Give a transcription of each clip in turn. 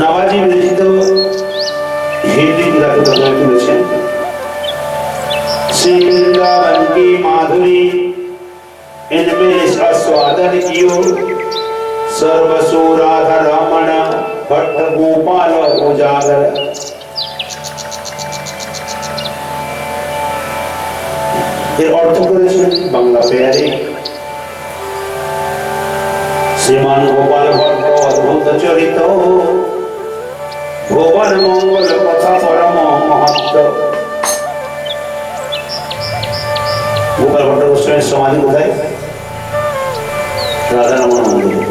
নাবাজি বিরচিত হিন্দি গুলাকে প্রদান করেছেন श्री वृंदावन की माधुरी इनमें इसका स्वादन कियो सर्वसु राधा रमण भट्ट गोपाल उजागर এর অর্থ করেছেন বাংলা পেয়ারে শ্রীমান গোপাল ভট্ট অদ্ভুত চরিত ভুবন মঙ্গল কথা পরম মহত্ব গোপাল ভট্ট গোস্বামীর সমাধি কোথায় রাধারমণ মন্দির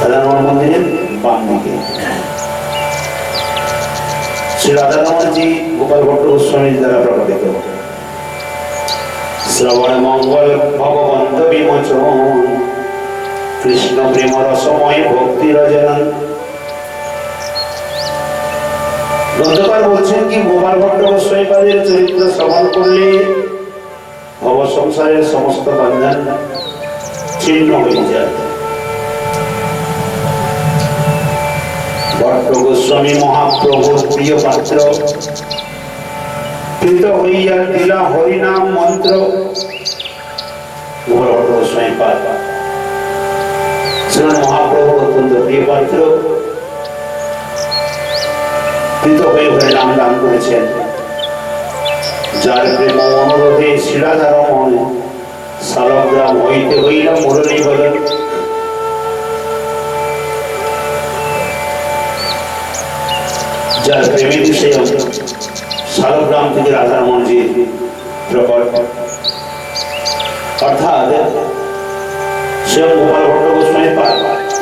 রাধারমণ মন্দিরের বাম দিকে শ্রী রাধারমণজি গোপাল ভট্ট গোস্বামীর দ্বারা প্রকটিত শ্রবণ মঙ্গল ভগবন্ত বিমোচন। কৃষ্ণ প্রেম রসময় ভক্তি রজনন গ্রন্থকার বলছেন কি, গোপাল ভট্ট গোস্বামী পাদের চরিত্র শ্রবণ করলে ভব সংসারের সমস্ত বন্ধন ছিন্ন হয়ে যায়। ভট্ট গোস্বামী মহাপ্রভুর প্রিয় পাত্র, কৃত হইয়া দিলা হরিনাম মন্ত্র। ভট্ট গোস্বামী ছিলেন মহাপ্রভুর অত্যন্ত প্রিয় পাত্র। কৃত হয়ে নাম দান করেছেন। যার প্রেম অনুরোধে শিলাধার মনে সালগ্রাম হইতে হইল মুরলী শালগ্রাম থেকে রাধার প্রকট। অর্থাৎ স্বয়ং গোপাল ভট্ট গোস্বামী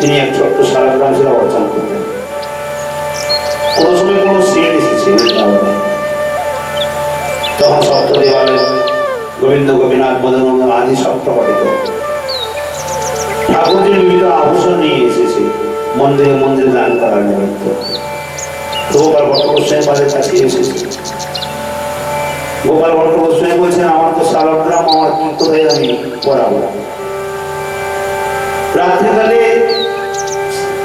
তিনি এক ছোট্ট শালগ্রাম ছিল অর্জন করতেন। কোনো সময় কোনো সিট বলে। তখন সপ্ত দেওয়ালে গোবিন্দ গোপীনাথ মদন আদি সপ্ত পঠিত ঠাকুরজির বিবিধ আভূষণ নিয়ে এসেছে, মন্দিরে মন্দিরে দান করার নিমিত্ত। গোপাল ভট্ট গোস্বামী পাদের কাছে এসেছে। গোপাল ভট্ট গোস্বামী বলছেন, আমার তো শালগ্রাম আমার কি কোথায় আমি পড়াবো রাত্রিকালে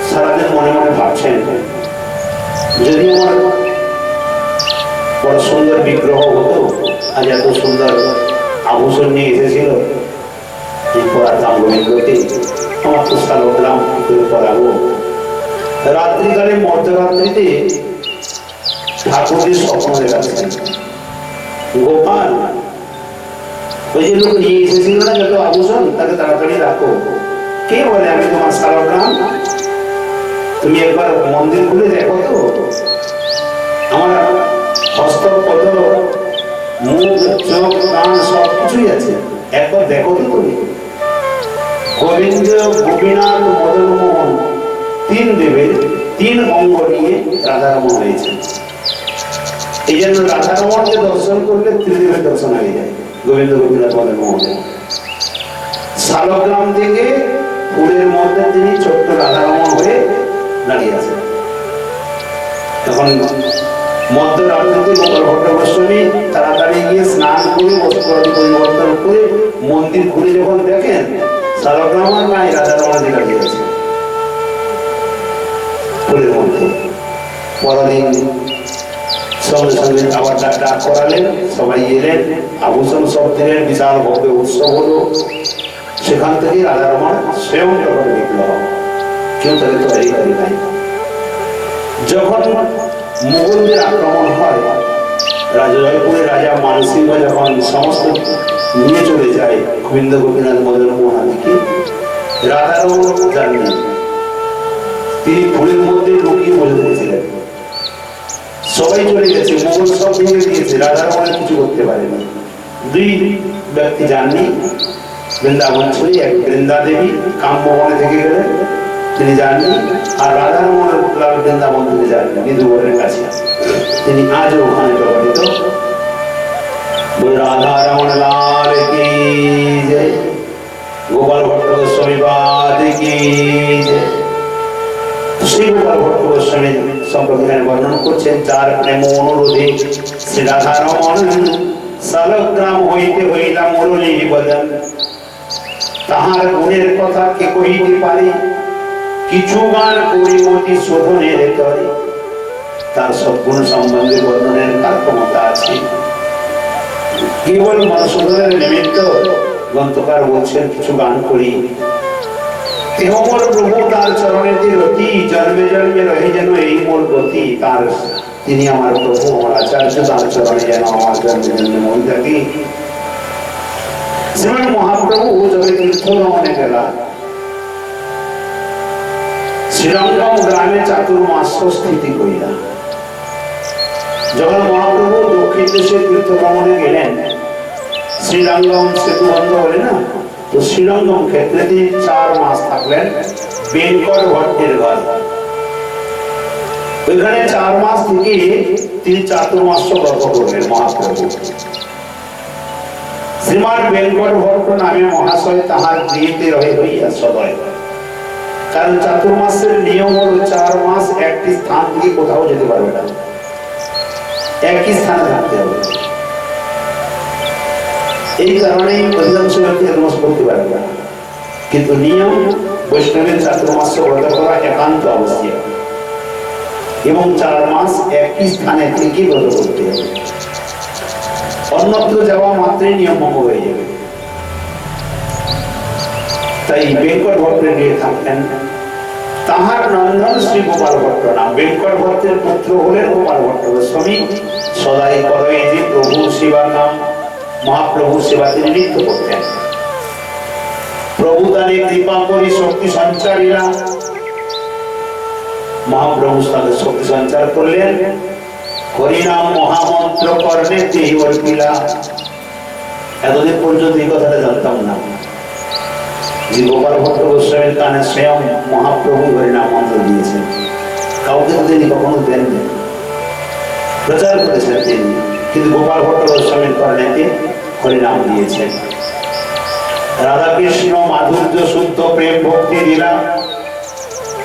সারাদিন মনে মনে ভাবছেন যদি আমার বড় সুন্দর বিগ্রহ হতো, আজ এত সুন্দর আভূষণ নিয়ে এসেছিল। এই পড়াতাম গোবিন্দকে আমার তো শালগ্রাম কি করে পড়াবো রাত্রিকালে মধ্যরাত্রিতে ঠাকুরের স্বপ্ন দেখাচ্ছেন গোপাল, ওই যে লোক নিয়ে এসেছিল না যত আভূষণ, তাকে তাড়াতাড়ি রাখো। কে বলে আমি তোমার শালগ্রাম তুমি একবার মন্দির খুলে দেখো তো। আমার হস্তপদ মুখ, চোখ, কান সব কিছুই আছে। একবার দেখো তো তুমি। গোবিন্দ, গোপীনাথ মদন মোহন তিন দেবের তিন অঙ্গ নিয়ে রাধারমণ হয়েছে। এই জন্য রাধারমণকে দর্শন করলে ত্রিদেবের দর্শন হয়ে যায়, গোবিন্দ, গোপীনাথ মদন মোহনের শালগ্রাম থেকে ফুলের মধ্যে তিনি ছোট্ট রাধারমণ হয়ে দাঁড়িয়ে আছেন তখন মধ্যরাত্রিতে গোপাল ভট্ট গোস্বামী তাড়াতাড়ি গিয়ে স্নান করে বস্ত্র পরিবর্তন করে মন্দির ঘুরে যখন দেখেন শালগ্রাম আর নাই রাধারমণজি দাঁড়িয়ে আছে ফুলের মধ্যে পরদিন সঙ্গে সঙ্গে আবার ডাক ডাক করালেন, সবাই এলেন, আভূষণ সব দিলেন, বিশাল ভব্য উৎসব হলো। সেখান থেকে রাধারমণ স্বয়ং যখন বিগ্রহ কেউ তাকে তৈরি করে নাই যখন মুঘলদের আক্রমণ হয়, রাজা রাজা মানসিংহ যখন সমস্ত নিয়ে চলে যায়, গোবিন্দ গোপীনাথ মদন মোহনাদিকে রাধারমণ জানলেন তিনি ফুলের মধ্যে লুকিয়ে বসে পড়েছিলেন সবাই চলে গেছে মোগল সব ভেঙে দিয়েছে রাধারমণ কিছু করতে পারেনি। দুই ব্যক্তি যাননি, বৃন্দাবন ছেড়ে এক বৃন্দা দেবী কাম্যবনে থেকে গেলেন। তিনি যাননি আর রাধারমণ লাল বৃন্দাবন থেকে যাননি বিধুবরের কাছে তিনি আজও ওখানে প্রকটিত রাধা রমণ লাল কি জয় গোপাল ভট্ট গোস্বামী বাদ কি জয় শ্রী গোপাল ভট্ট গোস্বামী সম্পর্কে বর্ণন করছেন যার প্রেম অনুরোধে শ্রী রাধা রমণ সালগ্রাম হইতে হইলা মুরলী বদন তাহার গুণের কথা কে কহিতে পারে? কিছু গান করি মতি শোধনের তরে সদ্গুণ সম্বন্ধে বর্ণনের তার ক্ষমতা আছে। কেবল মনসুন্দরের নিমিত্ত গ্রন্থকার বলছেন কিছু গান করি। তেহমর প্রভু তার চরণেতে রতি জন্মে জন্মে রহে যেন এই মোর গতি। তার তিনি আমার প্রভু, আমার আচার্য, তার চরণে যেন আমার জন্মে জন্মে মন থাকি শ্রীমান মহাপ্রভু যবে তীর্থ ভ্রমণে গেলা শ্রীরঙ্গম গ্রামে চাতুর্মাস স্থিতি করিলা যখন মহাপ্রভু দক্ষিণ দেশে তীর্থ ভ্রমণে গেলেন শ্রীরঙ্গম সেতু বন্ধ হলে না, তো শ্রীরঙ্গম ক্ষেত্রে তিনি চার মাস থাকলেন বেঙ্কর ভট্টের ঘর। ওইখানে চার মাস থেকে তিনি চাতুর্মাস গল্প করলেন মহাপ্রভু। শ্রীমান বেঙ্কট ভট্ট নামে মহাশয় তাহার গৃহীতে রয়ে হইয়া সদয় কারণ চাতুর্মাসের নিয়ম হলো চার মাস একটি স্থান থেকে কোথাও যেতে পারবে না। একই স্থানে থাকতে হবে। এই কারণেই অধিকাংশ ব্যক্তি চাতুর্মাস করতে পারবে না। কিন্তু নিয়ম বৈষ্ণবের চাতুর্মাস ব্রত করা একান্ত আবশ্যক। এবং চার মাস একই স্থানে থেকে ব্রত করতে হবে। অন্যত্র যাওয়া মাত্রই নিয়ম ভঙ্গ হয়ে যাবে। তাই বেঙ্কট ভট্টের গিয়ে থাকতেন তাহার নন্দন শ্রী গোপাল ভট্ট নাম। বেঙ্কট ভট্টের পুত্র হলেন গোপাল ভট্ট গোস্বামী। সদাই করয়ে যে প্রভু সেবার নাম মহাপ্রভু সেবা তিনি নৃত্য করতেন। প্রভু তাদের কৃপা করি শক্তি সঞ্চারীরা মহাপ্রভু তাদের শক্তি সঞ্চার করলেন। হরিনাম মহামন্ত্র কর্ণে দেহি অর্পিলা। এতদিন পর্যন্ত এই কথাটা জানতাম না। যে গোপাল ভট্ট গোস্বামীর কানে স্বয়ং মহাপ্রভু হরিনাম মন্ত্র দিয়েছেন। কাউকে তিনি কখনো দেননি। প্রচার করেছেন তিনি, কিন্তু গোপাল ভট্ট গোস্বামীর কর্ণেতে হরিনাম দিয়েছেন। রাধাকৃষ্ণ মাধুর্য শুদ্ধ প্রেম ভক্তি দিলাম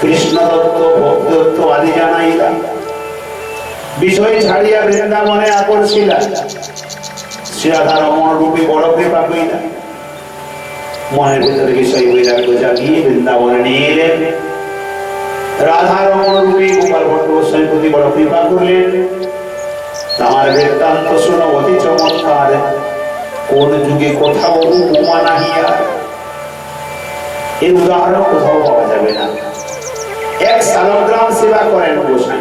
কৃষ্ণ দত্ত ভক্তি দত্ত আদি জানাইলাম বিষয় ছাড়িয়া বৃন্দাবনে আকর্ষিলা শ্রীরাধা রমণ রূপে বড় কৃপা কইলা। মনের ভিতরে বিষয় বৈরাগ্য জাগিয়ে বৃন্দাবনে নিয়ে এলেন রাধা রমণ রূপে গোপাল ভট্ট গোস্বামী প্রতি বড় কৃপা করলেন তাহার বৃত্তান্ত শুনো অতি চমৎকার কোন যুগে কোথাও উপমা নাহিয়া এর উদাহরণ কোথাও পাওয়া যাবে না এক সালগ্রাম সেবা করেন গোসাই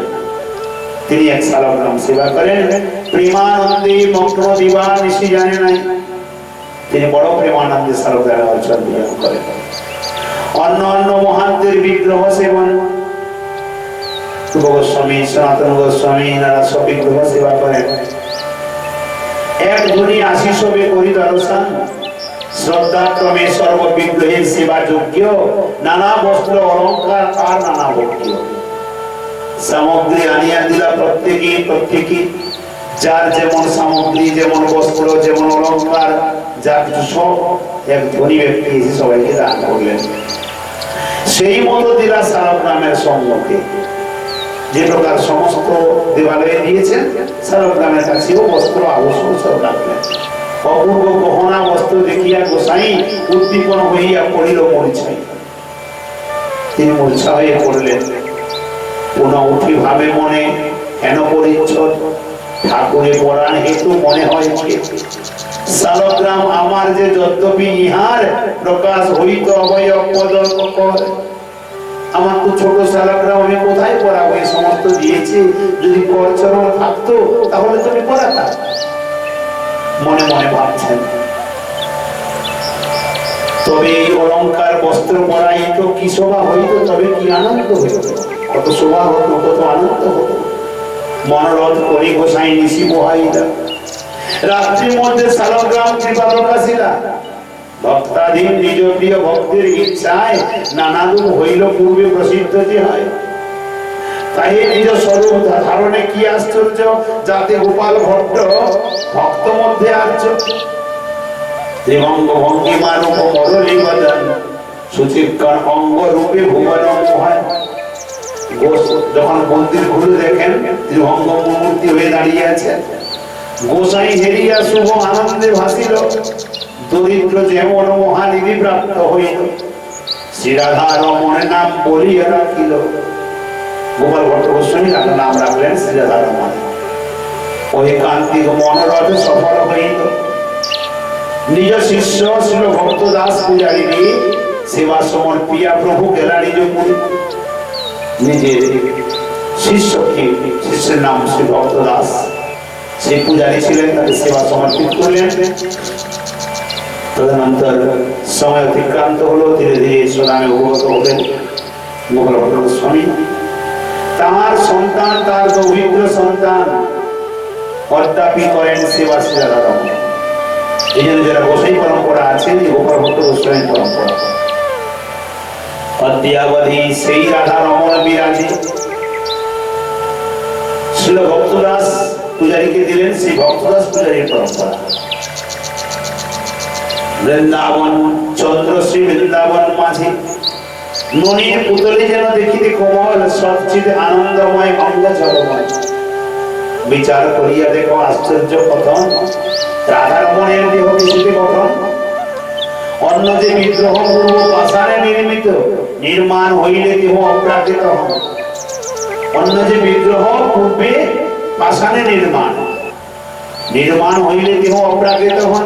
তিনি এক সালগ্রাম সেবা করেন প্রেমানন্দে মগ্ন দিবা নিশি জানে নাই তিনি বড় প্রেমানন্দে সালগ্রাম অর্জন করেন। অন্য অন্য মহানদের বিগ্রহ সেবন। গোস্বামী সনাতন গোস্বামী এনারা সব বিগ্রহ সেবা করেন। এক করি দর্শন শ্রদ্ধাক্রমে সর্ববিগ্রহের সেবা যোগ্য। নানা বস্ত্র অলঙ্কার আর নানা ভক্তি সামগ্রী আনিয়া দিলা প্রত্যেকে প্রত্যেকে যার যেমন সামগ্রী, যেমন বস্ত্র, যেমন অলঙ্কার যা কিছু সব এক ধনী ব্যক্তি এসে সবাইকে দান করলেন। সেই মতো দিলা সারগ্রামের সম্মুখে। যে প্রকার সমস্ত দেবালয়ে দিয়েছেন সারগ্রামের কাছেও বস্ত্র, আবশ্যক সব রাখলেন। অপূর্ব গহনা, বস্ত্র দেখিয়া গোসাই উদ্দীপন হইয়া পড়িল মরিচাই তিনি মূর্ছা হয়ে পড়লেন। পুনঃ উঠি ভাবে মনে কেন পরিচ্ছদ। ঠাকুরে পড়ান হেতু মনে হয় সালগ্রাম আমার যে যদ্যপি ইহার প্রকাশ হইত অবয়ব পদর্প কর আমার তো ছোট আমি কোথায় পড়াবো এই সমস্ত দিয়েছি। যদি করচরণ থাকতো, তাহলে তুমি মনে মনে ভাবছেন। তবে এই অলঙ্কার বস্ত্র পরাই তো কি শোভা হইত, তবে কি আনন্দ হইত? কত শোভা হতো, কত আনন্দ হতো? মনোরথ করি গোসাই নিশি বহাইলা রাত্রির মধ্যে সালগ্রাম কৃপা প্রকাশিলা ভক্তাধীন নিজ প্রিয় ভক্তের ইচ্ছায় নানারূপ হইল পূর্বে প্রসিদ্ধ যে হয়। তাই নিজ স্বরূপ ধারণে কি আশ্চর্য, যাতে গোপাল ভট্ট ভক্ত মধ্যে আর্য। ত্রিভঙ্গ ভঙ্গিমা রূপ মরলি বদন সুচিকর অঙ্গ রূপে ভুবন হয়। যখন মন্দির ঘুরে দেখেন, ত্রিভঙ্গ মূর্তি হয়ে দাঁড়িয়ে আছে। গোসাই হেরিয়া শুভ আনন্দে ভাসিল। দরিদ্র যেমন মহানিধি প্রাপ্ত হইল শ্রীরাধা রমণের নাম বলিয়া রাখিল। গোপাল ভট্ট গোস্বামী তার নাম রাখলেন শ্রীরাধা রমণ ওই কান্তিক মনোরথ সফল হইল। নিজ শিষ্য ছিল ভক্ত দাস পূজারী সেবা সমর্পিয়া প্রভু গেলা নিজ পুরী নিজের শিষ্যকে শিষ্যের নাম শ্রী ভক্ত দাস। সেই পূজারী ছিলেন তাকে সেবা সমর্পিত করলেন। তদনন্তর সময় অতিক্রান্ত হলো, ধীরে ধীরে সোনামে অবগত হলেন ভট্ট গোস্বামী তাহার সন্তান, তার দৌহিত্র সন্তান অদ্যাপি করেন সেবা শ্রীরাধা এই জন্য যারা গোসাই পরম্পরা আছে এই গোপাল ভট্ট গোস্বামী পরম্পরা। অদ্যাবধি সেই রাধা রমণ বিরাজে। ছিল ভক্তদাস পূজারীকে দিলেন, সেই ভক্তদাস পূজারীর পরম্পরা। বৃন্দাবন, চন্দ্রশ্রী, বৃন্দাবন মাঝে। ননীর পুতলি যেন দেখিতে কোমল, সবচেয়ে আনন্দময় অঙ্গ জলময় বিচার করিয়া দেখো, আশ্চর্য কথন রাধারমণের দেহ কিছুতে গঠন। অন্য যে বিগ্রহ পূর্ব পাষাণে নির্মিত, নির্মাণ হইলে দেহ অপ্রাকৃত হন অন্য যে বিগ্রহ পূর্বে পাষাণে নির্মাণ। নির্মাণ হইলে দেহ অপ্রাকৃত হন।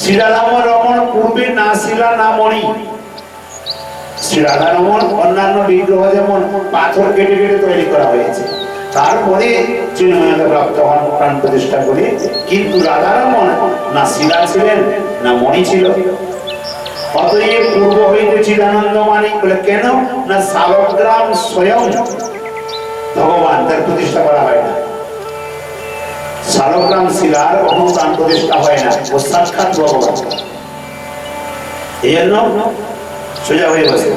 শ্রীরাধাম রমণ পূর্বে না শিলা, না মণি। শ্রীরাধা অন্যান্য বিগ্রহ যেমন পাথর কেটে কেটে তৈরি করা হয়েছে, তারপরে চিন্ময়তা প্রাপ্ত হন, প্রাণ প্রতিষ্ঠা করে। কিন্তু রাধারমণ না শিলা ছিলেন, না মণি ছিল। অতএব পূর্ব হইতে চিদানন্দ মানিক বলে, কেন? না শালগ্রাম স্বয়ং ভগবান প্রতিষ্ঠা করা হয় না। শালগ্রাম শিলার কখনো প্রাণ প্রতিষ্ঠা হয় না। ও সাক্ষাৎ ভগবান। এই জন্য সোজা হয়ে বসে।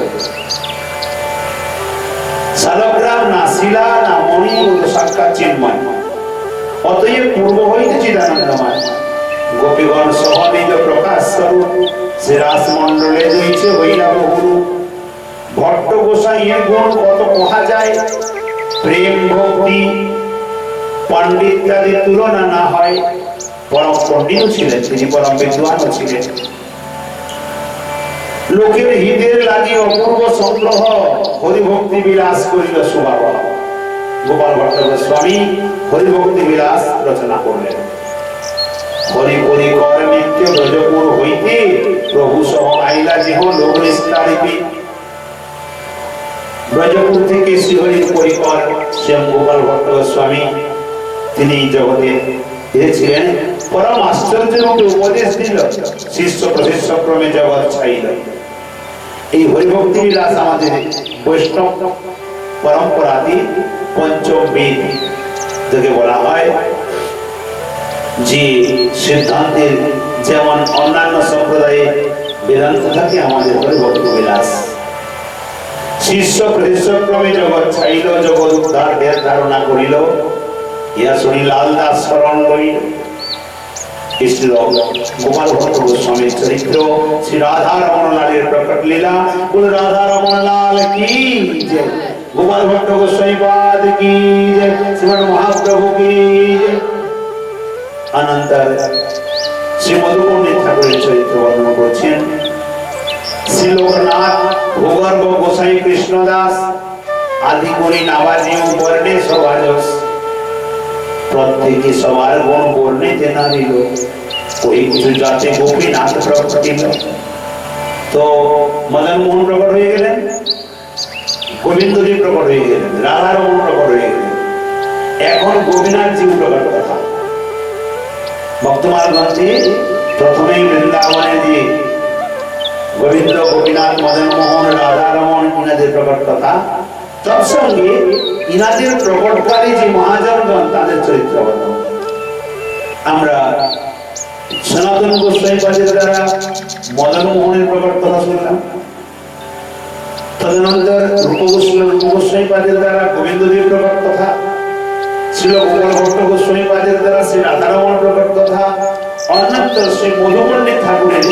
শালগ্রাম না শিলা না মণি, ও সাক্ষাৎ চিন্ময়। অতএব পূর্ব হইতে চিদানন্দময়। গোপীগণ সহ প্রকাশ স্বরূপ সে রাসমণ্ডলে রয়েছে হইলা বহুরূপ ভট্ট গোসাইয়ের গুণ কত কোহা যায় প্রেম ভক্তি পণ্ডিতাদি তুলনা না হয় পরম পণ্ডিত ছিলেন, তিনি পরম বিদ্বানও ছিলেন। লোকের হৃদের লাগি অপূর্ব সংগ্রহ, হরিভক্তি বিলাস করিল স্বভাব গোপাল ভট্ট গোস্বামী হরিভক্তি বিলাস রচনা করলেন। হরি হরি কর নিত্য ব্রজপুর হইতে, প্রভু সহ আইলা যেহ লোক নিস্তারিপি ব্রজপুর থেকে শ্রীহরির পরিকর শ্যাম গোপাল ভট্ট স্বামী, তিনি জগতে এসেছিলেন। পরম আশ্চর্য রূপে উপদেশ দিল, শিষ্য প্রশিষ্য ক্রমে জগৎ ছাইল এই হরিভক্তি বিলাস আমাদের বৈষ্ণব পরম্পরাদি পঞ্চম বেদ যাকে বলা হয় যে সিদ্ধান্তের যেমন অন্যান্য সম্প্রদায়ে বেদান্ত থাকে, আমাদের হরিভক্ত বিলাস। শিষ্য প্রশিষ্যক্রমে জগৎ ছাইল জগৎ উদ্ধার ঢের ধারণা করিল। ইয়া শুনি লাল দাস স্মরণ করিল। গোপাল ভট্ট গোস্বামীর চরিত্র শ্রী রাধা রমন লালের গোপাল ভট্ট গোস্বামী পাদ কি শ্রীমন মহাপ্রভু, কি জয় শ্রী ঠাকুরের করেছেন। শ্রী লোকনাথ ভূগর্ভ গোসাই কৃষ্ণদাস আদি করি নাবাজি বর্ণে সবাজস প্রত্যেকে সবার গুণ বর্ণে জেনা দিল, ওই কিছু যাতে গোপীনাথ প্রকট দিল তো মদন মোহন প্রকট হয়ে গেলেন? গোবিন্দজি প্রকট হয়ে গেলেন, রাধারমন প্রকট হয়ে গেলেন। এখন গোপীনাথ জি প্রকট কথা। ভক্তমাল গ্রন্থে প্রথমেই বৃন্দাবনে দিয়ে গোবিন্দ, গোপীনাথ, মদন মোহন, রাধারমন ইনাদের কথা তৎসঙ্গে ইনাদের প্রকটকারী যে মহাজনগণ, তাদের চরিত্র আমরা সনাতন গোস্বামী পাদের দ্বারা মদন মোহনের কথা শুনলাম। তদনন্তর রূপ গোস্বামী গোস্বামী পাদের দ্বারা গোবিন্দ দেব প্রকট কথা ছিল গোপাল ভট্ট গোস্বামী পাদের দ্বারা শ্রী রাধারমণ প্রকট কথা অন্যত্র শ্রী মধুপণ্ডিত ঠাকুরের